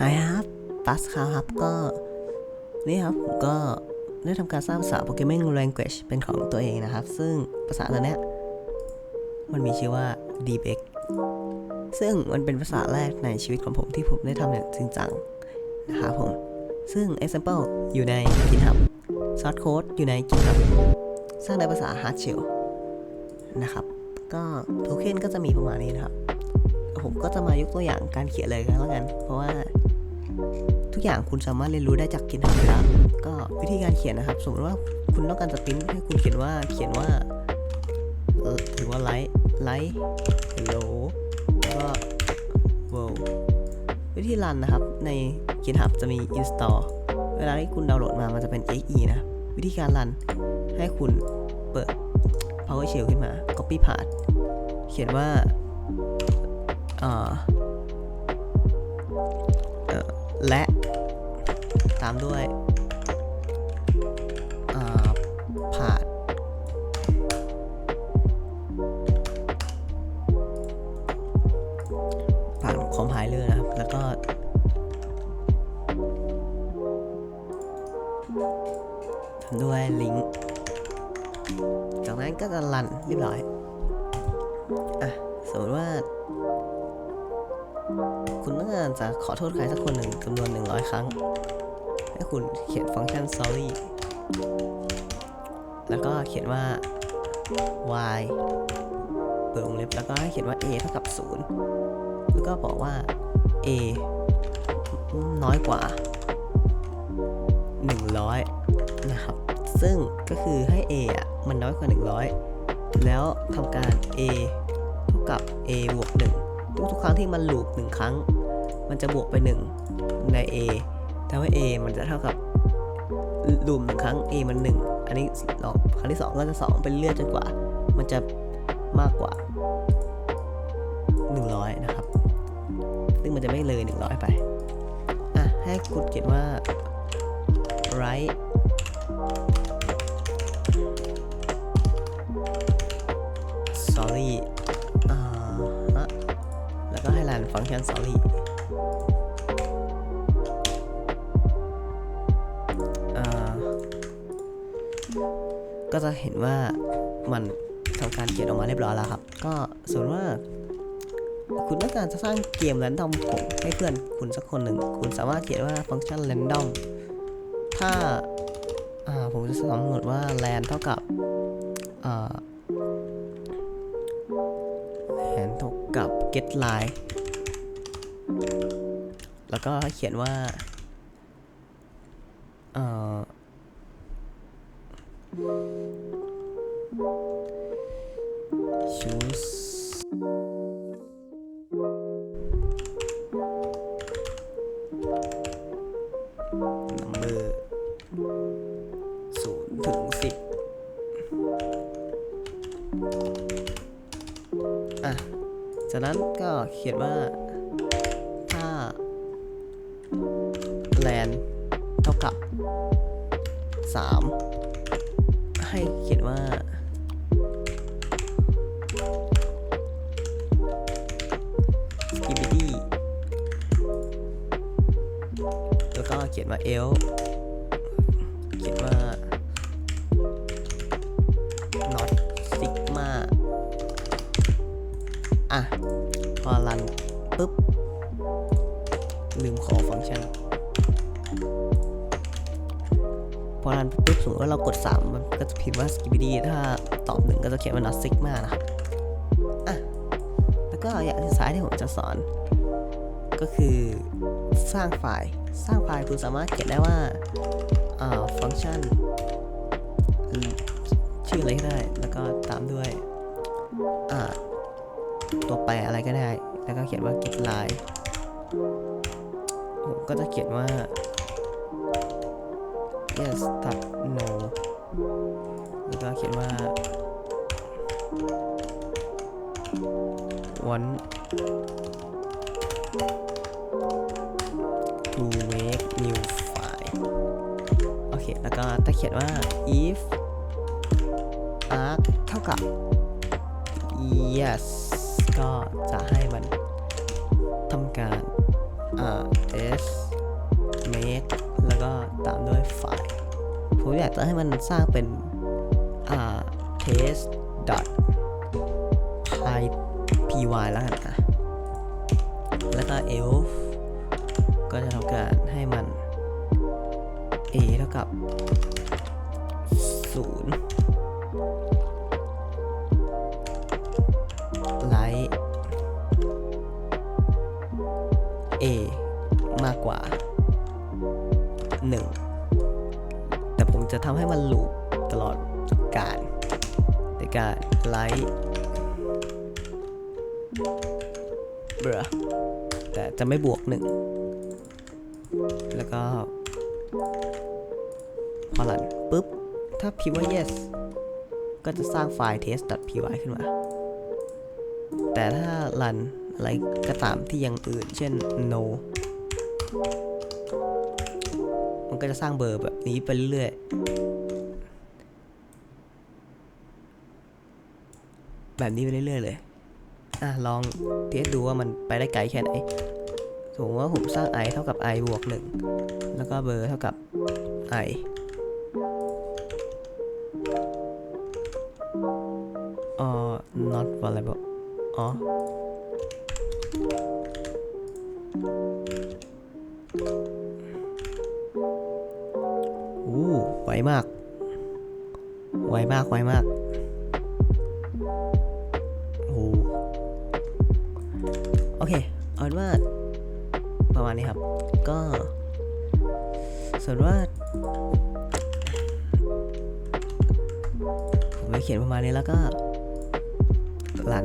ฮายครับปัสครับก็ นี่ครับผมก็ได้ทำการสร้างภาษา Pokemon Language เป็นของตัวเองนะครับ ซึ่งภาษาตัวเนี้ยมันมีชื่อว่า d b e c ซึ่งมันเป็นภาษาแรกในชีวิตของผมที่ผมได้ทำอย่างจริงจังนะครับผม ซึ่ง example อยู่ใน GitHub source code อยู่ใน GitHub สร้างในภาษา Hard Shell นะครับ ก็โทเค็นก็จะมีประมาณนี้นะครับ ก็จะมายกตัวอย่างการเขียนเลยกันแล้วกัน เพราะว่าทุกอย่างคุณสามารถเรียนรู้ได้จากกินหับครับก็วิธีการเขียนนะครับ สมมติว่าคุณต้องการจะปริ้นให้คุณเขียนว่าเขียนว่าเออหรือว่าไลท์ไลท์ฮัลโหลแล้วก็ world วิธีรันนะครับใน GitHub จะมี install เวลาที่คุณดาวน์โหลดมา มันจะเป็น exe นะ วิธีการรันให้คุณเปิด PowerShell ขึ้นมา copy path เขียนว่า และตามด้วยเอ่อ path ผ่านคอมไพเลอร์นะครับ แล้วก็ ทำด้วยลิงก์ จากนั้นก็จะรันเรียบร้อย อะ สมมติว่า คุณต้องกาจะขอโทษใครสักคนหนึ่งจำนวน 100 ครั้ง ให้คุณเขียนฟังก์ชัน sorry แล้วก็เขียนว่า y เปิดวงเล็บแล้วก็ให้เขียนว่า a เท่ากับ 0 แล้วก็บอกว่า a น้อยกว่า 100 นะครับ ซึ่งก็คือให้ a อะมันน้อยกว่า 100 แล้วทำการ a เท่ากับ a บวก1ทุกๆครั้งที่มันลูป1ครั้ง มันจะบวกไป 1 ใน a ทำให้ a มันจะเท่ากับลูปหนึ่งครั้ง a มัน 1 อันนี้ลองครั้งที่ 2 ก็จะ 2 เป็นเลือนจนกว่า มันจะมากกว่า 100 นะครับ ซึ่งมันจะไม่เลย 100 ไป อะ ให้คุณเขียนว่า right sorry อ่าฮะแล้วก็ให้รันฟังก์ชัน sorry ก็จะเห็นว่ามันทำการเขียนออกมาเรียบร้อยแล้วครับ ก็ส่วนว่า คุณต้องการจะสร้างเกมแรนดอมผมให้เพื่อนคุณสักคนหนึ่ง คุณสามารถเขียนว่าฟังก์ชันแรนดอมถ้าาผมจะสมมติว่า land เท่ากับอ่า land เท่ากับ get line แล้วก็เขียนว่าเอ่อ เขียนว่าถ้า land เท่ากับ 3 ให้เขียนว่า skibidi แล้วก็เขียนว่า l เขียนว่า not sigma อะ พอรันปุ๊บ ลืมขอฟังก์ชัน พอรันปุ๊บสมมติว่าเรากด 3 มันก็จะพิมพ์ว่า skibidi ถ้าตอบหนึ่งก็จะเขียนว่า not sigma นะอะแล้วก็อย่างที่สายที่ผมจะสอน ก็คือสร้างไฟล์ สร้างไฟล์คุณสามารถเขียนได้ว่าอ่าฟังก์ชัน ชื่ออะไรก็ได้ แล้วก็ตามด้วย อ่า ตัวแปรอะไรก็ได้ แล้วก็เขียนว่า get line ผมก็จะเขียนว่า yes ทับ no แล้วก็เขียนว่า want to make new file โอเค แล้วก็ถ้าเขียนว่า if arc เท่ากับ yes ก็จะให้มันทำการ s make แล้วก็ตามด้วยไฟล์ผมอยากจะให้มันสร้างเป็น test dot py py แล้วกันนะแล้วก็ elf ก็จะทำการให้มัน a เท่ากับ 0 กว่า 1 แต่ผมจะทำให้มันลูปตลอดการในการไลท์เบรอแต่จะไม่บวกหนึ่งแล้วก็พอรันปุ๊บ ถ้าพิมพ์ว่า yes ก็จะสร้างไฟล์ test.py ขึ้นมา แต่ถ้ารันอะไรก็ตามที่ยังอื่น เช่น no มันก็จะสร้างเบอร์แบบนี้ไปเรื่อยๆ แบบนี้ไปเรื่อยๆเลย อะ ลองเทสดูว่ามันไปได้ไกลแค่ไหนสมมติว่าผมสร้าง i เท่ากับ i บวก 1 แล้วก็เบอร์เท่ากับ i อ๋อ not variable อ๋อ อู้ไวมาก ไวมากไวมากโอ้โอเค เอาเป็นว่า ประมาณนี้ครับ ก็ส่วนว่าผมไปเขียนประมาณนี้แล้วก็รัน